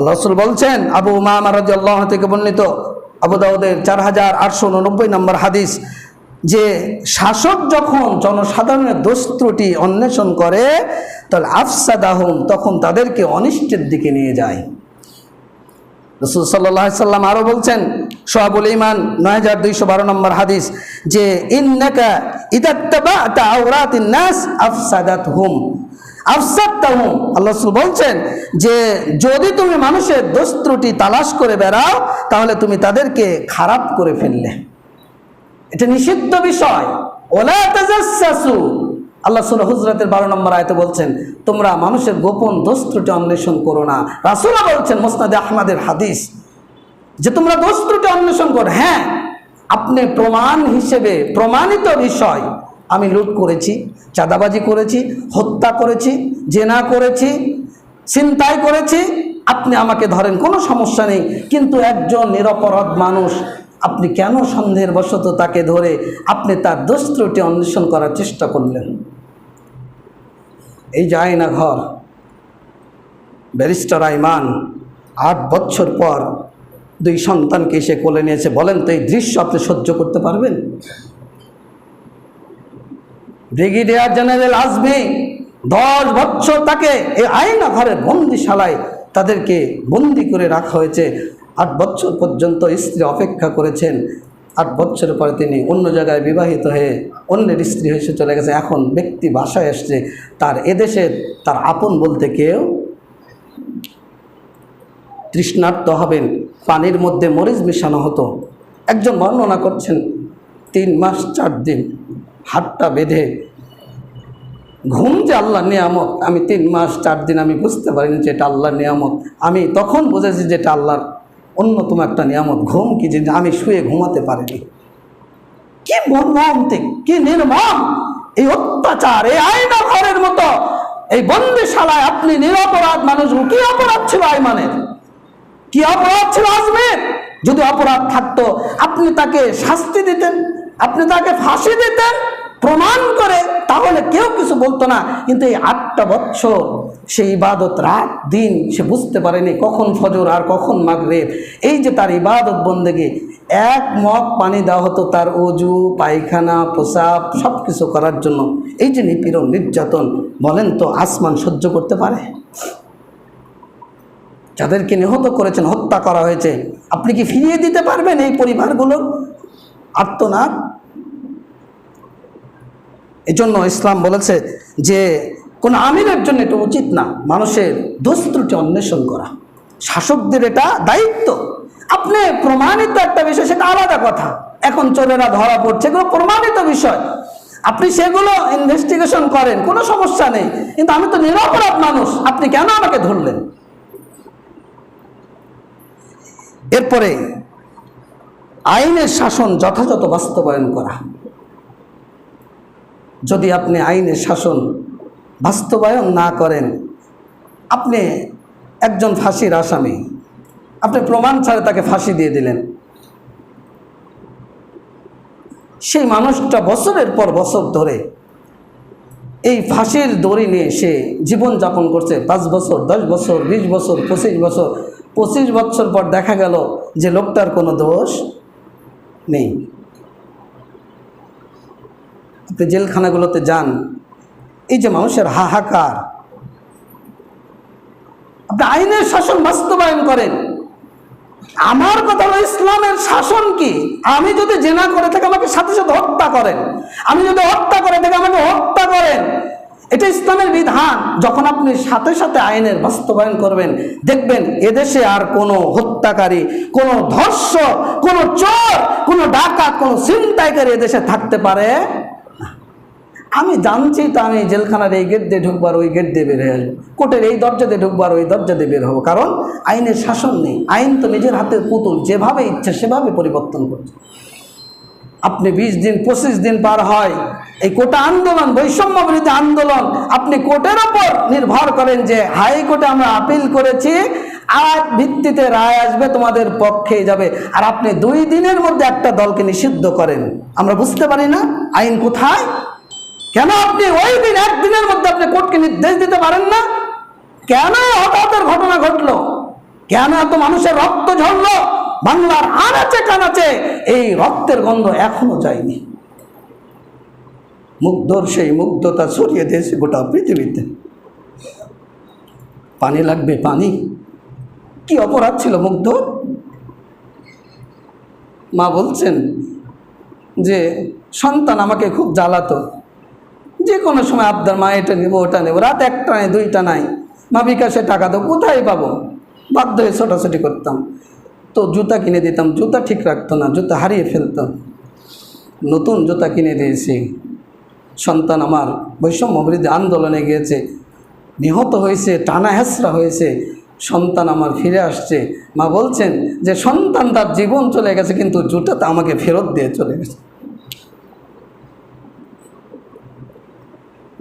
আল্লাহ রসুল বলছেন, আবু মামা রাজি আল্লাহ থেকে বর্ণিত, আবু দাউদের চার হাজার আটশো উননব্বই নম্বর হাদিস, যে শাসক যখন জনসাধারণের দোষ ত্রুটি অন্বেষণ করে, তাহলে আফসাদাহম, তখন তাদেরকে অনিষ্টের দিকে নিয়ে যায়। রসুল সাল্লাহ সাল্লাম আরও বলছেন, সোহাবুল ইমান নয় হাজার দুইশো বারো নম্বর হাদিস, যে ইন্নাকা ইদাত্তাবাতা আওরাতিন নাস আফসাদাত হুম আফসাদাহুম আল্লাহ রসুল বলছেন যে, যদি তুমি মানুষের দোষ ত্রুটি তালাশ করে বেড়াও, তাহলে তুমি তাদেরকে খারাপ করে ফেললে। এটা নিষিদ্ধ বিষয়। ওলা তাজাসসু আল্লাহ সুরা হুজরাতের বারো নম্বর আয়তে বলছেন, তোমরা মানুষের গোপন দোষ ত্রুটি অন্বেষণ করো না। রাসুলা বলছেন, মোসনাদে আহমাদের হাদিস, যে তোমরা দোষ ত্রুটি অন্বেষণ করো। হ্যাঁ আপনি প্রমাণ হিসেবে প্রমাণিত বিষয় আমি লুট করেছি, চাঁদাবাজি করেছি, হত্যা করেছি, জেনা করেছি চিন্তাই করেছি। আপনি আমাকে ধরেন, কোনো সমস্যা নেই, কিন্তু একজন নিরপরাধ মানুষ, আপনি কেন সন্দেহের বশত তাকে ধরে আপনি তার দোষ ত্রুটি অন্বেষণ করার চেষ্টা করলেন? এই যে আয়না ঘর, ব্যারিস্টার আইমান, আট বছর পর দুই সন্তানকে এসে কোলে নিয়েছে। বলেন তো, এই দৃশ্য আপনি সহ্য করতে পারবেন? ব্রিগেডিয়ার জেনারেল আজমি দশ বছর তাকে এই আয়না ঘরের বন্দিশালায় তাদেরকে বন্দি করে রাখা হয়েছে। আট বছর পর্যন্ত স্ত্রী অপেক্ষা করেছেন। আট বছর পরে তিনি অন্য জায়গায় বিবাহিত হয়ে অন্যের স্ত্রী হয়ে চলে গেছে। এখন ব্যক্তি বাসায় এসছে তার এদেশে তার আপন বলতে কেউ তৃষ্ণার্ত হবেন। পানির মধ্যে মরিচ মিশানো হতো। একজন বর্ণনা করছেন, তিন মাস চার দিন হাতটা বেঁধে, ঘুম যে আল্লাহ নিয়ামত। আমি তিন মাস চার দিন আমি বুঝতে পারিনি যে এটা আল্লাহর নিয়ামত। আমি তখন বুঝেছি যে এটা আল্লাহর অন্যতম একটা নিয়ামত, ঘুম কি যে আমি শুয়ে ঘুমাতে পারিনি। কি মর্মান্তিক কি নির্মম? এই অত্যাচার, এই আয়না ঘরের মতো, এই বন্দিশালায় আপনি নিরপরাধ মানুষ কি অপরাধ ছিল আইমানের? কি অপরাধ ছিল আজমের? যদি অপরাধ থাকতো, আপনি তাকে শাস্তি দিতেন, আপনি তাকে ফাঁসি দিতেন প্রমাণ করে, তাহলে কেউ কিছু বলতো না। কিন্তু এই আটটা বৎসর সে ইবাদত রাত দিন সে বুঝতে পারেনি কখন ফজর আর কখন মাগরেব। এই যে তার ইবাদত বন্দেগে, এক মগ পানি দেওয়া হতো তার অজু, পায়খানা, প্রসাব সব কিছু করার জন্য। এই যে নিপীড়ন, নির্যাতন, বলেন তো আসমান সহ্য করতে পারে? যাদেরকে নিহত করেছেন, হত্যা করা হয়েছে, আপনি কি ফিরিয়ে দিতে পারবেন এই পরিবারগুলোর? আর্তনাদ এজন্য ইসলাম বলেছে যে কোন আমিরের জন্য এটা উচিত না, মানুষের দোষ অন্বেষণ করা। শাসকদের এটা দায়িত্ব। আপনি প্রমাণিত একটা বিষয়, সেটা আলাদা কথা। এখন চোরেরা ধরা পড়ছে, এগুলো প্রমাণিত বিষয়। আপনি সেগুলো ইনভেস্টিগেশন করেন, কোনো সমস্যা নেই। কিন্তু আমি তো নিরপরাধ মানুষ, আপনি কেন আমাকে ধরলেন? এরপরে আইনের শাসন যথাযথ বাস্তবায়ন করা। যদি আপনি আইনের শাসন বাস্তবায়ন না করেন, আপনি একজন ফাঁসির আসামি। আপনি প্রমাণ ছাড়া তাকে ফাঁসি দিয়ে দিলেন। সেই মানুষটা বছরের পর বছর ধরে এই ফাঁসির দড়ি নিয়ে সে জীবনযাপন করছে। পাঁচ বছর, দশ বছর, বিশ বছর, পঁচিশ বছর পঁচিশ বছর পর দেখা গেল যে লোকটার কোনো দোষ নেই। আপনি জেলখানাগুলোতে যান, এই যে মানুষের হাহাকার। আপনি আইনের শাসন বাস্তবায়ন করেন। আমার কথা হলো ইসলামের শাসন কি? আমি যদি জেনা করে থাকি আমাকে সাথে সাথে হত্যা করেন, আমি যদি হত্যা করে থাকি আমাকে হত্যা করেন, এটা ইসলামের বিধান। যখন আপনি সাথে সাথে আইনের বাস্তবায়ন করবেন, দেখবেন এদেশে আর কোনো হত্যাকারী, কোনো ধর্ষ কোনো চোর, কোনো ডাকাত, কোনো ছিনতাইকারী এদেশে থাকতে পারে। আমি জানছি তো আমি জেলখানার এই গেট দিয়ে ঢুকবার, ওই গেট দিয়ে বের হয়ে আসব। কোর্টের এই দরজা দিয়ে ঢুকবার, ওই দরজা দিয়ে বের হব। কারণ আইনের শাসন নেই। আইন তো নিজের হাতের পুতুল, যেভাবে ইচ্ছে সেভাবে পরিবর্তন করছে। আপনি বিশ দিন, পঁচিশ দিন পার হয়। এই কোটা আন্দোলন, বৈষম্য বিরোধী আন্দোলন, আপনি কোর্টের ওপর নির্ভর করেন যে হাইকোর্টে আমরা আপিল করেছি আর ভিত্তিতে রায় আসবে, তোমাদের পক্ষে যাবে। আর আপনি দুই দিনের মধ্যে একটা দলকে নিষিদ্ধ করেন। আমরা বুঝতে পারি না, আইন কোথায়? কেন আপনি ওই দিন, একদিনের মধ্যে আপনি কোর্টকে নির্দেশ দিতে পারেন না? কেন হঠাৎ ঘটনা ঘটলো? কেন এত মানুষের রক্ত ঝরলো? বাংলার আনাচে কানাচে এই রক্তের গন্ধ এখনও যায়নি। মুগ্ধর সেই মুগ্ধতা ছড়িয়ে দিয়েছে গোটা পৃথিবীতে। পানি লাগবে, পানি। কি অপরাধ ছিল মুগ্ধ? মা বলছেন যে সন্তান আমাকে খুব জ্বালাতো। যে কোনো সময় আবদার, মা, এটা নেব, ওটা নেব, রাত একটা নাই, দুইটা নাই। মা বিকাশে টাকা দেবো কোথায় পাবো? বাধ্য হয়ে ছোটাছুটি করতাম। তো জুতা কিনে দিতাম, জুতা ঠিক রাখতো না, জুতা হারিয়ে ফেলতাম নতুন জুতা কিনে দিয়েছি। সন্তান আমার বৈষম্য বিরোধী আন্দোলনে গিয়েছে, নিহত হয়েছে, টানা হেসরা হয়েছে। সন্তান আমার ফিরে আসছে। মা বলছেন যে, সন্তান তার জীবন চলে গেছে, কিন্তু জুটাটা আমাকে ফেরত দিয়ে চলে গেছে।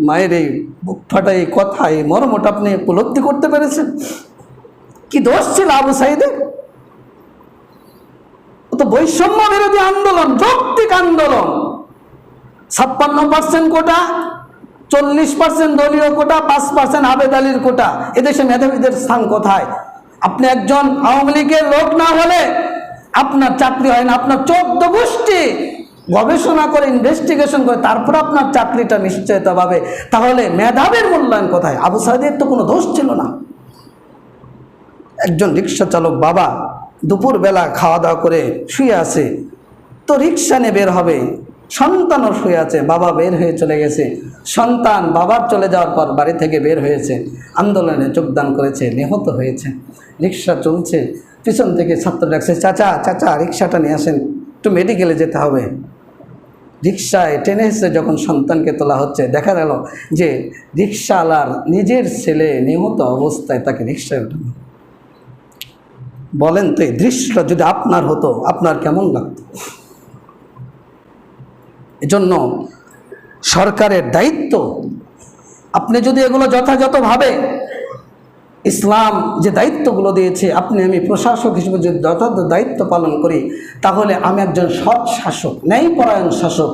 মায়ের এই বুক ফাটা এই কথা, এই মর্মটা আপনি উপলব্ধি করতে পেরেছেন? কি দোষ ছিল আবু সাইদের? তো বৈষম্য বিরোধী আন্দোলন, যৌক্তিক আন্দোলন। ছাপ্পান্ন পার্সেন্ট কোটা, চল্লিশ পার্সেন্ট দলীয় কোটা, পাঁচ পার্সেন্ট আবেদ আলীর কোটা। এদেশে মেধাবীদের স্থান কোথায়? আপনি একজন আওয়ামী লীগের লোক না হলে আপনার চাকরি হয় না, আপনার চোদ্দ গোষ্ঠী গবেষণা করে ইনভেস্টিগেশন করে, তারপর আপনার চাকরিটা নিশ্চয়তা পাবে তাহলে মেধাবীর মূল্যায়ন কোথায়? আবু সাইদের তো কোনো দোষ ছিল না। একজন রিক্সা চালক বাবা দুপুরবেলা খাওয়া দাওয়া করে শুয়ে আছে, তো রিক্সা নিয়ে বের হবে। সন্তানও শুয়ে আছে, বাবা বের হয়ে চলে গেছে। সন্তান বাবার চলে যাওয়ার পর বাড়ি থেকে বের হয়েছে, আন্দোলনে যোগদান করেছে, নিহত হয়েছে। রিক্সা চলছে, পিছন থেকে ছাত্র ডাকছে চাচা চাচা, রিক্সাটা নিয়ে আসেন, একটু মেডিকেলে যেতে হবে। রিক্সায়, টেনে এসে যখন সন্তানকে তোলা হচ্ছে, দেখা গেল যে রিক্সাওয়ালার নিজের ছেলে নিহত অবস্থায় তাকে রিক্সায় উঠানো বলেন তো এই দৃশ্যটা যদি আপনার হতো, আপনার কেমন লাগত? এজন্য সরকারের দায়িত্ব, আপনি যদি এগুলো যথাযথভাবে ইসলাম যে দায়িত্বগুলো দিয়েছে, আপনি আমি প্রশাসক হিসেবে যদি যথাযথ দায়িত্ব পালন করি, তাহলে আমি একজন সৎ শাসক, ন্যায়পরায়ণ শাসক।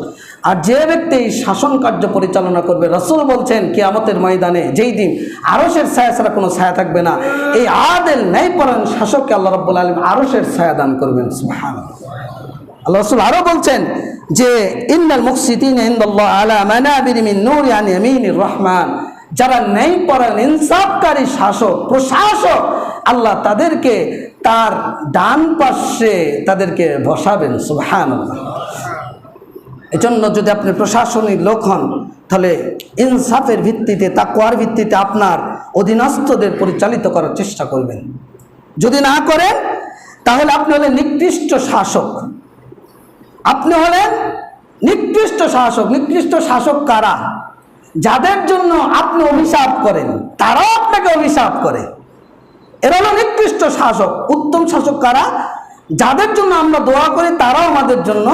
আর যে ব্যক্তি এই শাসন কার্য পরিচালনা করবে, রসুল বলছেন কি আমাদের ময়দানে যেই দিন আরসের ছায়া ছাড়া কোনো ছায়া থাকবে না। এই আদেল ন্যায়পরায়ণ শাসককে আল্লাহ রব্বুল আলম আরসের ছায়া দান করবেন। আল্লাহ রসুল আরও বলছেন যে, ইন্নাল মুকসিদিন আলা মানাবির মিন নূরি ইয়ামিনির রহমান। যারা ন্যায় পরায়ণ ইনসাফকারী শাসক, প্রশাসক, আল্লাহ তাদেরকে তার ডান পাশে তাদেরকে বসাবেন, সুবহানাল্লাহ। এজন্য যদি আপনি প্রশাসনিক লোক হন, তাহলে ইনসাফের ভিত্তিতে, তাকওয়ার ভিত্তিতে আপনার অধীনস্থদের পরিচালিত করার চেষ্টা করবেন। যদি না করেন, তাহলে আপনি হলেন নিকৃষ্ট শাসক। আপনি হলেন নিকৃষ্ট শাসক। নিকৃষ্ট শাসক কারা? যাদের জন্য আপনি অভিশাপ করেন, তারাও আপনাকে অভিশাপ করে। এরা হলো নিকৃষ্ট শাসক। উত্তম শাসক কারা? যাদের জন্য আমরা দোয়া করি, তারাও আমাদের জন্য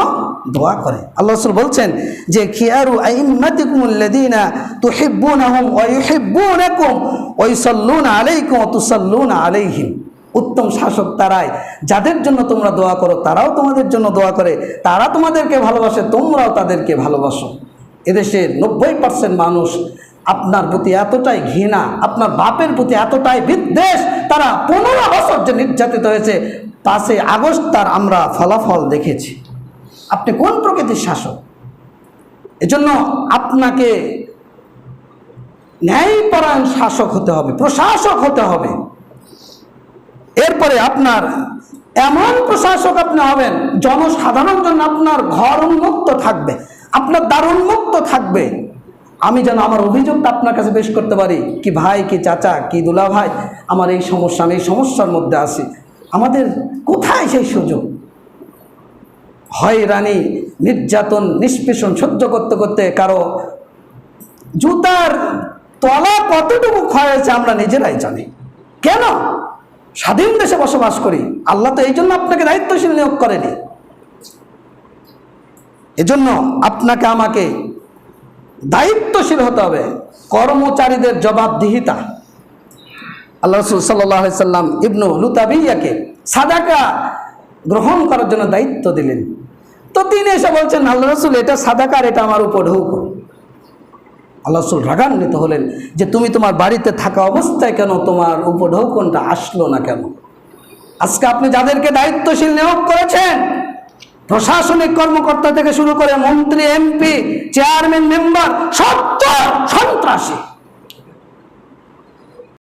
দোয়া করে। আল্লাহ রসুল বলছেন যে, খিয়ারু আইম্মাতিকুমুল্লাযীনা তুহিব্বুনাহুম ওয়া ইউহিব্বুনাকুম ওয়া ইউসাল্লুনা আলাইকুম ওয়া তুসাল্লুনা আলাইহিম। উত্তম শাসক তারাই। যাদের জন্য তোমরা দোয়া করো, তারাও তোমাদের জন্য দোয়া করে। তারা তোমাদেরকে ভালোবাসে, তোমরাও তাদেরকে ভালোবাসো। এদেশের নব্বই পার্সেন্ট মানুষ আপনার প্রতি এতটাই ঘৃণা, আপনার বাপের প্রতি এতটাই বিদ্বেষ, তারা পনেরো বছর যে নির্যাতিত হয়েছে, পাঁচই আগস্ট তার আমরা ফলাফল দেখেছি। আপনি কোন প্রকৃতির শাসক? এজন্য আপনাকে ন্যায়পরায়ণ শাসক হতে হবে, প্রশাসক হতে হবে। এরপরে আপনার এমন প্রশাসক আপনি হবেন জনসাধারণ জন্য আপনার ঘর উন্মুক্ত থাকবে। আপনার দারুণ উন্মুক্ত থাকবে। আমি যেন আমার অভিযোগটা আপনার কাছে পেশ করতে পারি, কি ভাই, কি চাচা, কি দুলা ভাই আমার এই সমস্যা, আমি এই সমস্যার মধ্যে আছি। আমাদের কোথায় সেই সুযোগ? হয়রানি, নির্যাতন, নিষ্পেষণ সহ্য করতে করতে কারও জুতার তলা কতটুকু হয়েছে আমরা নিজেরাই জানি। কেন? স্বাধীন দেশে বসবাস করি। আল্লাহ তো এই জন্য আপনাকে দায়িত্বশীল নিয়োগ করেনি। এজন্য আপনাকে আমাকে দায়িত্বশীল হতে হবে। কর্মচারীদের জবাবদিহিতা। আল্লাহ রসুল সাল্লাহ সাল্লাম ইবনু লুতাবিয়াকে সাদাকা গ্রহণ করার জন্য দায়িত্ব দিলেন। তো তিনি এসে বলছেন, আল্লাহ রসুল, এটা সাদাকার এটা আমার উপর ঢুক। আল্লাহ রসুল রাগান্বিত হলেন যে, তুমি তোমার বাড়িতে থাকা অবস্থায় কেন তোমার উপঢৌকনটা আসলো না কেন? আজকে আপনি যাদেরকে দায়িত্বশীল নিয়োগ করেছেন প্রশাসনিক কর্মকর্তা থেকে শুরু করে মন্ত্রী এমপি চেয়ারম্যান মেম্বার সত্য সন্ত্রাসী।